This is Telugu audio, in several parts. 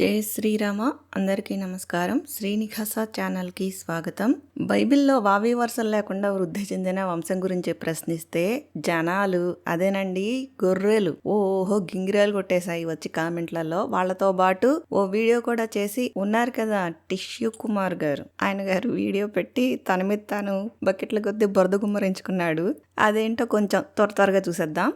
జై శ్రీరామ. అందరికీ నమస్కారం. శ్రీనివాస ఛానల్కి స్వాగతం. బైబిల్లో వావి వరుసలు లేకుండా వృద్ధి చెందిన వంశం గురించి ప్రశ్నిస్తే జనాలు అదేనండి గొర్రెలు. ఓహో గింగిరాలు కొట్టేశాయి వచ్చి కామెంట్లలో. వాళ్ళతో పాటు ఓ వీడియో కూడా చేసి ఉన్నారు కదా టిష్యూ కుమార్ గారు. ఆయన గారు వీడియో పెట్టి తన మీద తాను బకెట్ల కొద్ది బురద గుమ్మరించుకున్నాడు. అదేంటో కొంచెం త్వర త్వరగా చూసేద్దాం.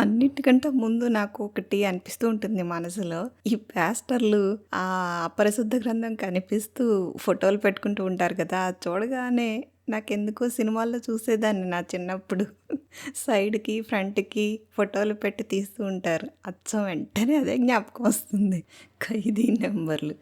అన్నిటికంటే ముందు నాకు ఒకటి అనిపిస్తూ ఉంటుంది మనసులో. ఈ పాస్టర్లు ఆ అపరిశుద్ధ గ్రంథం కనిపిస్తూ ఫోటోలు పెట్టుకుంటూ ఉంటారు కదా అది చూడగానే నాకెందుకో సినిమాల్లో చూసేదాన్ని నా చిన్నప్పుడు. సైడ్కి ఫ్రంట్కి ఫోటోలు పెట్టి తీస్తూ ఉంటారు. అచ్చం వెంటనే అదే జ్ఞాపకం వస్తుంది. ఖైదీ నెంబర్లు.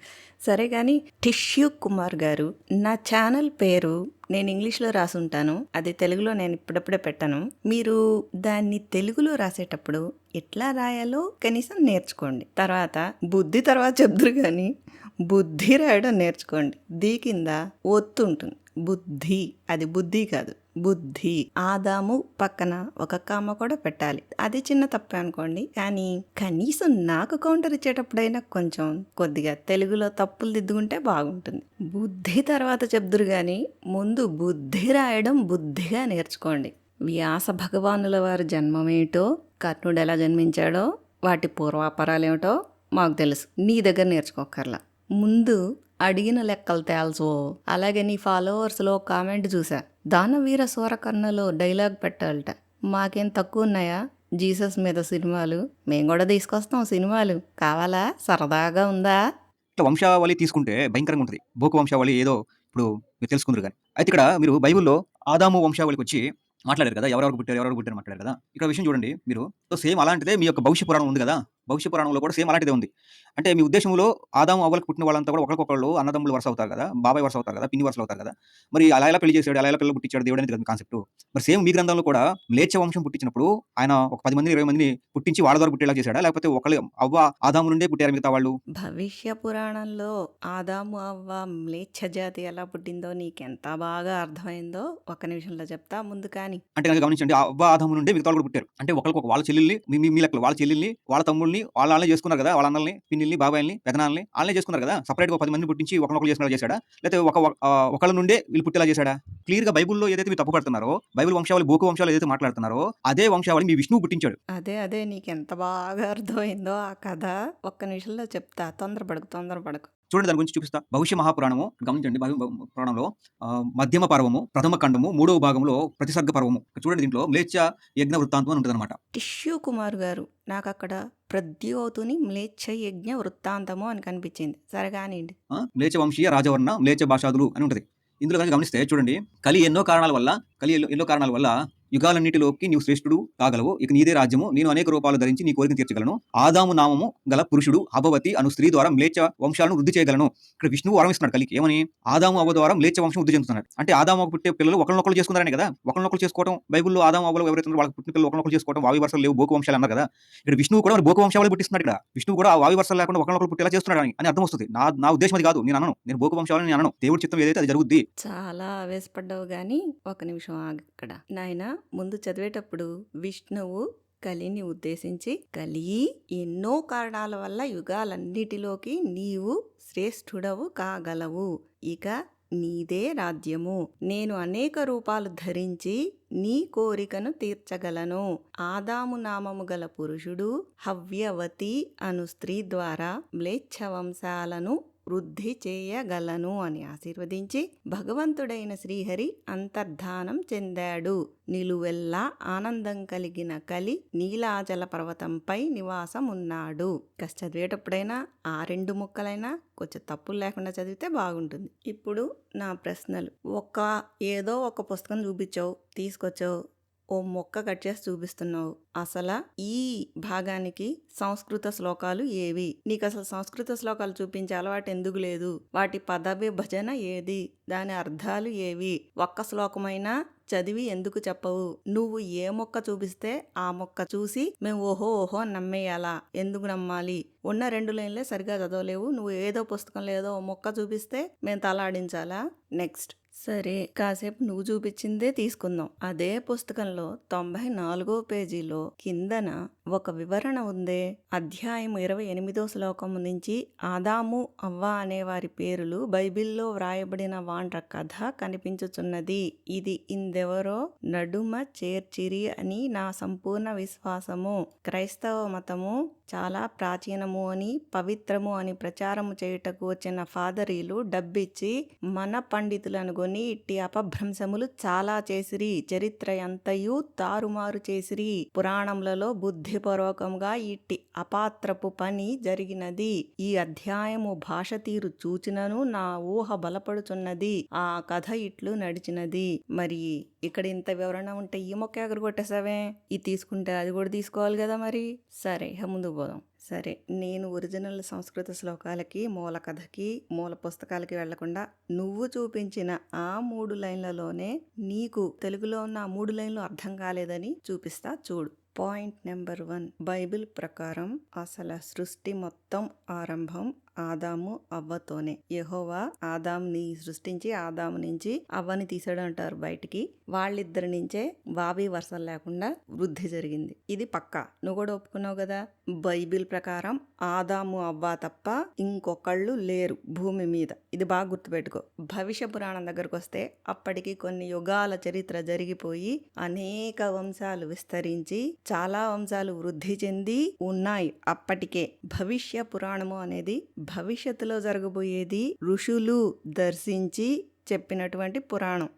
సరే కానీ టిష్యూ కుమార్ గారు నా ఛానల్ పేరు నేను ఇంగ్లీష్లో రాసుంటాను. అది తెలుగులో నేను ఇప్పుడప్పుడే పెట్టాను. మీరు దాన్ని తెలుగులో రాసేటప్పుడు ఎట్లా రాయాలో కనీసం నేర్చుకోండి. తర్వాత బుద్ధి తర్వాత చెప్తురు కానీ బుద్ధి రాయడం నేర్చుకోండి. దీ కింద ఒత్తు ఉంటుంది బుద్ధి. అది బుద్ధి కాదు. బుద్ధి. ఆదాము పక్కన ఒక కామ కూడా పెట్టాలి. అది చిన్న తప్పే అనుకోండి. కానీ కనీసం నాకు కౌంటర్ ఇచ్చేటప్పుడైనా కొంచెం కొద్దిగా తెలుగులో తప్పులు దిద్దుకుంటే బాగుంటుంది. బుద్ధి తర్వాత చెప్దురు కానీ ముందు బుద్ధి రాయడం బుద్ధిగా నేర్చుకోండి. వ్యాస భగవానుల వారి జన్మమేటో కర్ణుడు ఎలా జన్మించాడో వాటి పూర్వాపరాలేమిటో మాకు తెలుసు. నీ దగ్గర నేర్చుకోకర్లా. ముందు అడిగిన లెక్కలు తేల్చో. అలాగే నీ ఫాలోవర్స్లో కామెంట్ చూసా దానవీర సూరకర్ణలో డైలాగ్ పెట్టాలట. మాకేం తక్కువ ఉన్నాయా జీసస్ మీద సినిమాలు. మేము కూడా తీసుకొస్తాం సినిమాలు. కావాలా? సరదాగా ఉందా? ఇట్లా వంశావళి తీసుకుంటే భయంకరంగా ఉంటుంది. భూకు వంశావళి ఏదో ఇప్పుడు మీరు తెలుసుకుందరు కానీ అయితే ఇక్కడ మీరు బైబిల్లో ఆదాము వంశావళికి వచ్చి మాట్లాడారు కదా? ఎవరెవరు పుట్టారు? ఎవరెవరు పుట్టారు మాట్లాడారు కదా? ఇక్కడ విషయం చూడండి మీరు. సో సేమ్ అలాంటిదే మీ యొక్క భవిష్య పురాణం ఉంది కదా? భవిష్య పురాణంలో కూడా సేమ్ అలాంటిదే ఉంది. అంటే మీ ఉద్దేశంలో ఆదాము అవ్వలకు పుట్టిన వాళ్ళంతా కూడా ఒకరికొకళ్ళు అన్నదమ్ములు వరుస అవుతారు కదా బాబాయ్ వరుస అవుతారు కదా పిన్ని వరుస అవుతారు కదా. మరి అలా ఎలా పెళ్ళి చేశాడు అలా ఎలా పిల్లలు పుట్టించాడు దేవుడు అనేది కదా కాన్సెప్ట్ మరి సేమ్ మీ గ్రంథంలో కూడా మ్లేచ్ఛ వంశం పుట్టించినప్పుడు ఆయన ఒక పది మంది ఇరవై మందిని పుట్టించి వాళ్ళ ద్వారా పుట్టేలా చేశాడా? లేకపోతే ఒకళ్ళు అవ్వ ఆదాము నుండే పుట్టారు మిగతా వాళ్ళు? భవిష్య పురాణంలో ఆదాము అవ్వ మ్లేచ్ఛ జాతి ఎలా పుట్టిందో నీకెంత బాగా అర్థమైందో ఒక నిమిషంలో చెప్తా ముందు కానీ. అంటే కనుక గమనించండి అవ్వ ఆదాము నుండి మిగతా వాళ్ళు కూడా పుట్టారు. అంటే ఒకరికి ఒక వాళ్ళ చెల్లెల్ని మీ మీ- లెక్కలు వాళ్ళ చెల్లెల్ని వాళ్ళ వాళ్ళని వాళ్ళ వాళ్ళే చేసుకున్నారు కదా వాళ్ళ అన్నల్ని పిన్నిల్ని బాబాయిల్ని పెదనాల్ని వాళ్ళే చేసుకున్నారు కదా. సపరేట్గా పది మంది పుట్టించి ఒకరినొకరు చేసుకునేలా చేశాడా? లేకపోతే ఒక ఒకళ్ళ నుండే వీళ్ళు పుట్టేలా చేశాడా? క్లియర్గా బైబుల్లో ఏదైతే మీరు తప్పు పడుతున్నారో బైబిల్ వంశావళి భూకు వంశాలు ఏదైతే మాట్లాడుతున్నారో అదే వంశావళి మీ విష్ణువు పుట్టించాడు. అదే అదే నీకెంత బాగా అర్థమైందో ఆ కథ. ఒక్క నిమిషంలో చెప్తా. తొందరపడకు తొందరపడకు. చూడండి దాని గురించి చూపిస్తా. భవిష్య మహాపురాణము గమనించండి పురాణంలో మధ్యమ పర్వము ప్రథమ ఖండము మూడవ భాగంలో ప్రతిసర్గ పర్వము. చూడండి దీంట్లో మ్లేచ్ఛ యజ్ఞ వృత్తాంతం అని ఉంటుంది టిష్యూ కుమార్ గారు నాకు అక్కడ ప్రద్యోతుని మ్లేచ్ఛ యజ్ఞ వృత్తాంతము అని కనిపించింది. సరే కానివ్వండి ఆ, మ్లేచ్ఛ వంశీయ రాజవర్ణ మ్లేచ్ఛ భాషాదులు అని ఉంటుంది. ఇందులో కనుక గమనిస్తే చూడండి కలి ఎన్నో కారణాల వల్ల కలి ఎన్నో కారణాల వల్ల యుగాలన్నిటిలోకి నీవు శ్రేష్ఠుడు కాగలవు ఇక నీదే రాజ్యము. నేను అనేక రూపాలు ధరించి నీ కోరిక తీర్చగలను. ఆదాము నామము గల పురుషుడు అభవతి అను స్త్రీ ద్వారా మ్లేచ్ఛ వంశాలను వృద్ధి చేయగలను. ఇక్కడ విష్ణువు వరం ఇస్తున్నాడు కలికి. ఏమని? ఆదాము అవ్వ ద్వారా మ్లేచ్ఛ వంశం వృద్ధి చెందుతున్నాడు. అంటే ఆదాము పుట్టే పిల్లలు ఒకరినొకరు చేసుకున్నారని కదా? ఒకరినొకరు చేసుకోవడం బైబుల్లో ఆదాము అవ్వలు ఎవరైతే వాళ్ళకి పుట్టిన పిల్లలు ఒకరినొకరు చేసుకోవడం వావి వర్షాలు లేవు భోగ వంశాలు అన్నారు కదా? ఇక్కడ విష్ణువు కూడా భోగ వంశాలు పుట్టిస్తున్నాడు ఇక్కడ. విష్ణువు కూడా వావి వర్షాలు లేకుండా ఒకరినొకరు పుట్టేలా చేస్తున్నాడు అని అర్థం వస్తుంది. నా నా ఉద్దేశం అది కాదు. నేను అనను. నేను భోగ వంశాలని నేను అనను. దేవుడి చిత్తం ఏదైతే అది జరుగుద్ది. చాలా ఆవేశపడ్డావు గానీ ఒక నిమిషం ఇక్కడ. ముందు చదివేటప్పుడు విష్ణువు కలిని ఉద్దేశించి కలి ఎన్నో కారణాల వల్ల యుగాలన్నిటిలోకి నీవు శ్రేష్ఠుడవు కాగలవు. ఇక నీదే రాజ్యము. నేను అనేక రూపాలు ధరించి నీ కోరికను తీర్చగలను. ఆదాము నామము గల పురుషుడు హవ్యవతి అను స్త్రీ ద్వారా మ్లేచ్ఛ వంశాలను వృద్ధి చేయగలను అని ఆశీర్వదించి భగవంతుడైన శ్రీహరి అంతర్ధానం చెందాడు. నిలువెల్లా ఆనందం కలిగిన కలి నీలాచల పర్వతంపై నివాసం ఉన్నాడు కష్ట చదివేటప్పుడైనా ఆ రెండు ముక్కలైనా కొంచెం తప్పులు లేకుండా చదివితే బాగుంటుంది. ఇప్పుడు నా ప్రశ్నలు. ఒక ఏదో ఒక పుస్తకం చూపించావు తీసుకొచ్చావు ఓ మొక్క కట్ చేసి చూపిస్తున్నావు. అసలు ఈ భాగానికి సంస్కృత శ్లోకాలు ఏవి? నీకు అసలు సంస్కృత శ్లోకాలు చూపించే అలవాటు ఎందుకు లేదు? వాటి పదవిభజన ఏది? దాని అర్థాలు ఏవి? ఒక్క శ్లోకమైనా చదివి ఎందుకు చెప్పవు? నువ్వు ఏ మొక్క చూపిస్తే ఆ మొక్క చూసి మేము ఓహో ఓహో నమ్మేయాలా? ఎందుకు నమ్మాలి? ఉన్న రెండు లైన్లే సరిగా చదవలేవు. నువ్వు ఏదో పుస్తకంలో ఏదో ఓ మొక్క చూపిస్తే మేము తలాడించాలా? నెక్స్ట్. సరే కాసేపు నువ్వు చూపించిందే తీసుకుందాం. అదే పుస్తకంలో తొంభై నాలుగో పేజీలో కిందన ఒక వివరణ ఉందే. అధ్యాయం ఇరవై ఎనిమిదో శ్లోకం నుంచి ఆదాము అవ్వ అనే వారి పేర్లు బైబిల్లో వ్రాయబడిన వాండ్ర కథ కనిపించుచున్నది. ఇది ఇందెవరో? నడుమ చేర్చిరి అని నా సంపూర్ణ విశ్వాసము. క్రైస్తవ మతము చాలా ప్రాచీనము అని పవిత్రము అని ప్రచారము చేయుటకు వచ్చిన ఫాదరీలు డబ్బిచ్చి మన పండితులను కొని ఇట్టి అపభ్రంశములు చాలా చేసిరి. చరిత్ర ఎంతయు తారుమారు చేసిరి. పురాణములలో బుద్ధిపూర్వకంగా ఇట్టి అపాత్రపు పని జరిగినది. ఈ అధ్యాయము భాష తీరు చూచినను నా ఊహ బలపడుచున్నది. ఆ కథ ఇట్లు నడిచినది. మరి ఇక్కడ ఇంత వివరణ ఉంటే ఈ మొక్క ఎగరు కొట్టేసావే ఇది తీసుకుంటే అది కూడా తీసుకోవాలి కదా మరి. సరే ముందుకు పోదాం. సరే నేను ఒరిజినల్ సంస్కృత శ్లోకాలకి మూల కథకి మూల పుస్తకాలకి వెళ్ళకుండా నువ్వు చూపించిన ఆ మూడు లైన్లలోనే నీకు తెలుగులో ఉన్న ఆ మూడు లైన్లు అర్థం కాలేదని చూపిస్తా చూడు. పాయింట్ నెంబర్ వన్ బైబిల్ ప్రకారం అసలు సృష్టి మొత్తం ఆరంభం ఆదాము అవ్వతోనే. యహోవా ఆదాంని సృష్టించి ఆదాము నుంచి అవ్వని తీసాడు అంటారు బయటికి. వాళ్ళిద్దరి నుంచే వావి వర్షం లేకుండా వృద్ధి జరిగింది. ఇది పక్కా. నువ్వు కూడా ఒప్పుకున్నావు కదా? బైబిల్ ప్రకారం ఆదాము అవ్వ తప్ప ఇంకొకళ్ళు లేరు భూమి మీద. ఇది బాగా గుర్తుపెట్టుకో. భవిష్య పురాణం దగ్గరకు వస్తే అప్పటికి కొన్ని యుగాల చరిత్ర జరిగిపోయి అనేక వంశాలు విస్తరించి చాలా వంశాలు వృద్ధి చెంది ఉన్నాయి. అప్పటికే భవిష్య పురాణము అనేది భవిష్యత్తులో జరగబోయేది ఋషులు దర్శించి చెప్పినటువంటి పురాణం.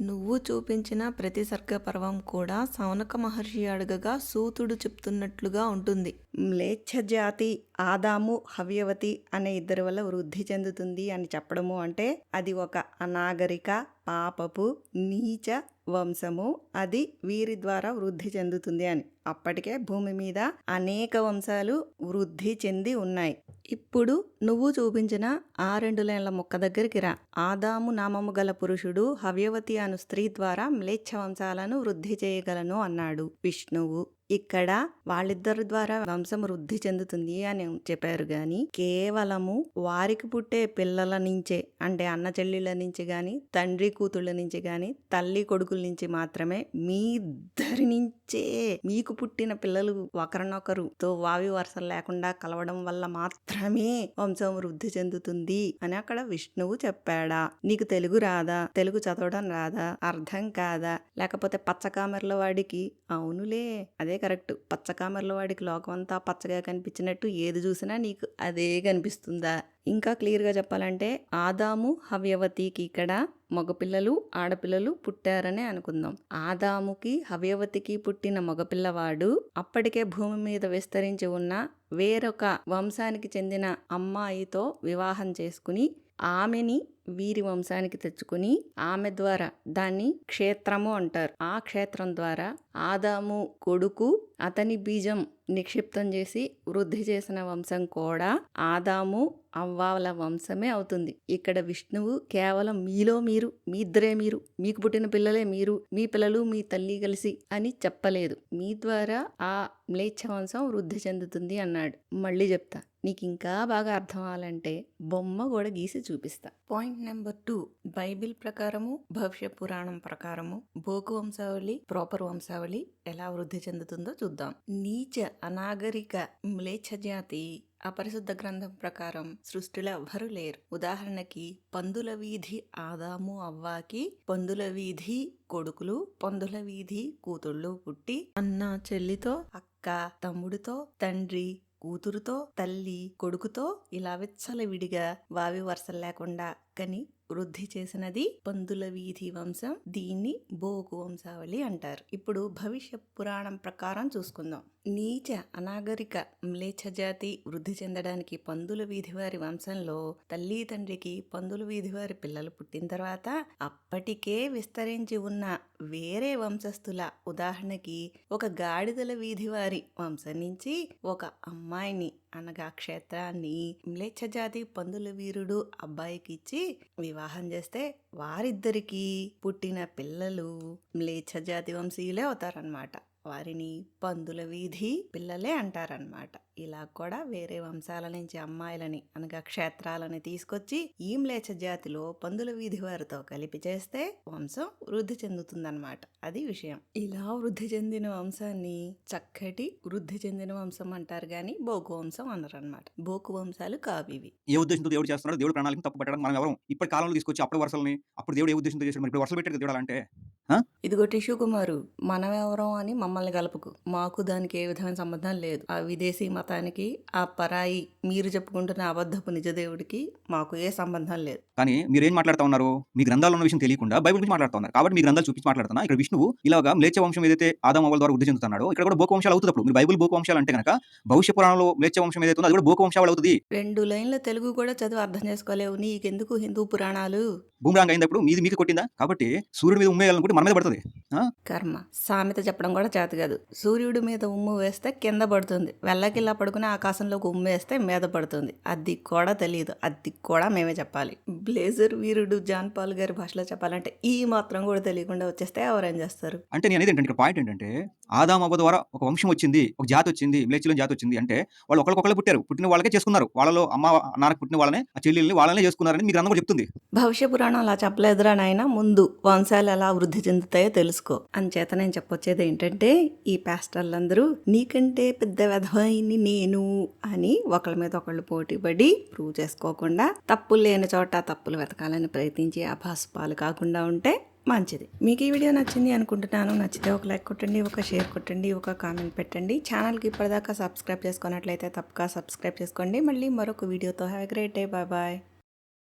నువ్వు చూపించిన ప్రతి సర్గ పర్వం కూడా సౌనక మహర్షి అడగగా సూతుడు చెప్తున్నట్లుగా ఉంటుంది. మ్లేచ్ఛ జాతి ఆదాము హవ్యవతి అనే ఇద్దరి వల్ల వృద్ధి చెందుతుంది అని చెప్పడము అంటే అది ఒక అనాగరిక పాపపు నీచ వంశము. అది వీరి ద్వారా వృద్ధి చెందుతుంది అని. అప్పటికే భూమి మీద అనేక వంశాలు వృద్ధి చెంది ఉన్నాయి. ఇప్పుడు నువ్వు చూపించిన ఆ రెండు లైన్ల మొక్క దగ్గరికి రా. ఆదాము నామము గల పురుషుడు హవ్యవతి అను స్త్రీ ద్వారా మ్లేచ్ఛ వంశాలను వృద్ధి చేయగలను అన్నాడు విష్ణువు. ఇక్కడ వాళ్ళిద్దరి ద్వారా వంశం వృద్ధి చెందుతుంది అని చెప్పారు గాని కేవలము వారికి పుట్టే పిల్లల నుంచే అంటే అన్న చెల్లెళ్ళ నుంచి గాని తండ్రి కూతుళ్ళ నుంచి గాని తల్లి కొడుకుల నుంచి మాత్రమే మీ ఇద్దరి నుంచే మీకు పుట్టిన పిల్లలు ఒకరినొకరుతో వావి వరుసలు లేకుండా కలవడం వల్ల మాత్రమే వంశం వృద్ధి చెందుతుంది అని అక్కడ విష్ణువు చెప్పాడా. నీకు తెలుగు రాదా? తెలుగు చదవడం రాదా? అర్థం కాదా? లేకపోతే పచ్చకామెరల వాడికి? అవునులే. అదే కరెక్ట్. పచ్చకామెరల వాడికి లోకం అంతా పచ్చగా కనిపించినట్టు ఏది చూసినా నీకు అదే కనిపిస్తుందా? ఇంకా క్లియర్గా చెప్పాలంటే ఆదాము హవ్యవతికి ఇక్కడ మగపిల్లలు ఆడపిల్లలు పుట్టారనే అనుకుందాం. ఆదాముకి హవ్యవతికి పుట్టిన మగపిల్లవాడు అప్పటికే భూమి మీద విస్తరించి ఉన్న వేరొక వంశానికి చెందిన అమ్మాయితో వివాహం చేసుకుని ఆమెని వీరి వంశానికి తెచ్చుకుని ఆమె ద్వారా దాన్ని క్షేత్రము అంటారు. ఆ క్షేత్రం ద్వారా ఆదాము కొడుకు అతని బీజం నిక్షిప్తం చేసి వృద్ధి చేసిన వంశం కూడా ఆదాము అవ్వాల వంశమే అవుతుంది. ఇక్కడ విష్ణువు కేవలం మీలో మీరు మీ ఇద్దరే మీరు మీకు పుట్టిన పిల్లలే మీరు మీ పిల్లలు మీ తల్లి కలిసి అని చెప్పలేదు. మీ ద్వారా ఆ మ్లేచ్ఛ వంశం వృద్ధి చెందుతుంది అన్నాడు. మళ్ళీ చెప్తా నీకు ఇంకా బాగా అర్థం అవ్వాలంటే బొమ్మ కూడా గీసి చూపిస్తా. పాయింట్ నెంబర్ టూ బైబిల్ ప్రకారము భవిష్య పురాణం ప్రకారము భోగు వంశావళి ప్రాపర్ వంశావళి ఎలా వృద్ధి చెందుతుందో చూద్దాం. నీచ అనాగరిక మ్లేచ్ఛ జాతి అపరిశుద్ధ గ్రంథం ప్రకారం సృష్టిలో ఎవ్వరు లేరు. ఉదాహరణకి పందుల వీధి ఆదాము అవ్వాకి పందుల వీధి కొడుకులు పందుల వీధి కూతుళ్ళు పుట్టి అన్న చెల్లితో అక్క తమ్ముడితో తండ్రి కూతురుతో తల్లి కొడుకుతో ఇలా విచ్చలవిడిగా వావి వరుసలు లేకుండా చక్కని వృద్ధి చేసినది పందుల వీధి వంశం దీన్ని బోకు వంశావళి అంటారు. ఇప్పుడు భవిష్య పురాణం ప్రకారం చూసుకుందాం. నీచ అనాగరిక మ్లేచ్ఛ జాతి వృద్ధి చెందడానికి పందుల వీధి వారి వంశంలో తల్లి తండ్రికి పందుల వీధి వారి పిల్లలు పుట్టిన తర్వాత అప్పటికే విస్తరించి ఉన్న వేరే వంశస్థుల ఉదాహరణకి ఒక గాడిదల వీధి వారి వంశం నుంచి ఒక అమ్మాయిని అనగా క్షేత్రాన్ని మ్లేచ్ఛ జాతి పందుల వీరుడు అబ్బాయికి ఇచ్చి వివాహం చేస్తే వారిద్దరికీ పుట్టిన పిల్లలు మ్లేచ్ఛ జాతి వంశీయులే అవుతారనమాట వారిని పందుల వీధి పిల్లలే అంటారనమాట ఇలా కూడా వేరే వంశాల నుంచి అమ్మాయిలని అనగా క్షేత్రాలని తీసుకొచ్చి ఈమ్లేచ జాతిలో పందుల వీధి వారితో కలిపి చేస్తే వంశం వృద్ధి చెందుతుందన్నమాట. అది విషయం. ఇలా వృద్ధి చెందిన వంశాన్ని చక్కటి వృద్ధి చెందిన వంశం అంటారు కానీ బోకు వంశం అనరు భోగు బోకు వంశాలు కావు ఇవి. ఏ ఉద్దేశంతో దేవుడు చేస్తున్నాడు దేవుడు ప్రణాళిక తప్పు పెట్టడానికి మనం ఎవరు? ఇప్పటి కాలంలో తీసుకొచ్చి అప్పుడు వరుసల్ని అప్పుడు దేవుడు ఏ ఉద్దేశంతో చేశాడు? ఇప్పుడు వరుసలు పెట్టారు దేవుడు అంటే ఇదిగో టిష్యూ కుమారు మనం ఎవరం అని మమ్మల్ని కలుపుకు. మాకు దానికి ఏ విధమైన సంబంధం లేదు. ఆ విదేశీ మతానికి ఆ పరాయి మీరు చెప్పుకుంటున్న అబద్ధపు నిజదేవుడికి మాకు ఏ సంబంధం లేదు. కానీ మీరు ఏం మాట్లాడుతూ ఉన్నారు? మీ గ్రంథాలు ఉన్న విషయం తెలియకుండా బైబిల్ గురించి మాట్లాడుతూ ఉన్నారు. కాబట్టి మీ గ్రంథాలు చూపించి మాట్లాడుతున్నా. ఇక్కడ విష్ణువు ఇలాగా మ్లేచ్ఛ వంశం ఏదైతే ఆదాం అవ్వల ద్వారా వృద్ధి చెందుతున్నాడో ఇక్కడ కూడా బోక వంశాలు అవుతుంది అప్పుడు మీరు బైబిల్ బోక వంశాలు అంటే కనుక భవిష్య పురాణంలో మ్లేచ్ఛ వంశం ఏదైతే ఉందో అది కూడా బోక వంశాలు అవుతుంది. రెండు లైన్ల తెలుగు కూడా చదివి అర్థం చేసుకోలేవు. నీకెందుకు హిందూ పురాణాలు? బూమరాంగ్ అయినప్పుడు మీది మీకు కొట్టిందా? కాబట్టి సూర్యుడి మీద ఉమ్మేయాలనుకుంటే మన మీద పడుతుంది. కర్మ. సామెత చెప్పడం కూడా చేత కాదు. సూర్యుడి మీద ఉమ్ము వేస్తే కింద పడుతుంది. వెళ్ళకిల్లా పడుకుని ఆకాశంలోకి ఉమ్ము వేస్తే మీద పడుతుంది. అది కూడా తెలియదు అది కూడా మేమే చెప్పాలి. బ్లేజర్ వీరుడు జాన్ పాల్ గారి భాషలో చెప్పాలంటే ఈ మాత్రం కూడా తెలియకుండా వచ్చేస్తే ఎవరేం చేస్తారు? అంటే నేను అనేది ఏంటంటే ఇక్కడ పాయింట్ ఏంటంటే ఆదాం అవ్వ ద్వారా ఒక వంశం వచ్చింది ఒక జాతి వచ్చింది మ్లేచ్ఛలో జాతి వచ్చింది అంటే వాళ్ళు ఒకరికొకరు పుట్టారు. పుట్టిన వాళ్ళకే చేసుకున్నారు. వాళ్ళలో అమ్మ నాన్నకు పుట్టిన వాళ్ళనే ఆ చెల్లెల్ని వాళ్ళనే చేసుకున్నారని మీ గ్రంథం కూడా చెప్తుంది. భవిష్య పురాణం అలా చెప్పలేదురా నాయన. ముందు వంశాలు ఎలా వృద్ధి చెందుతాయో తెలుసుకో. అంచేత నేను చెప్పొచ్చేది ఏంటంటే ఈ పాస్టర్లందరూ నీకంటే పెద్ద విధమైన నేను అని ఒకళ్ళ మీద ఒకళ్ళు పోటీపడి ప్రూవ్ చేసుకోకుండా తప్పులు లేని చోట తప్పులు వెతకాలని ప్రయత్నించి అభాసుపాలు కాకుండా ఉంటే మంచిది. మీకు ఈ వీడియో నచ్చింది అనుకుంటున్నాను. నచ్చితే ఒక లైక్ కొట్టండి ఒక షేర్ కొట్టండి ఒక కామెంట్ పెట్టండి. ఛానల్కి ఇప్పటిదాకా సబ్స్క్రైబ్ చేసుకున్నట్లయితే తప్పక సబ్స్క్రైబ్ చేసుకోండి. మళ్ళీ మరొక వీడియోతో. Have great day. Bye bye.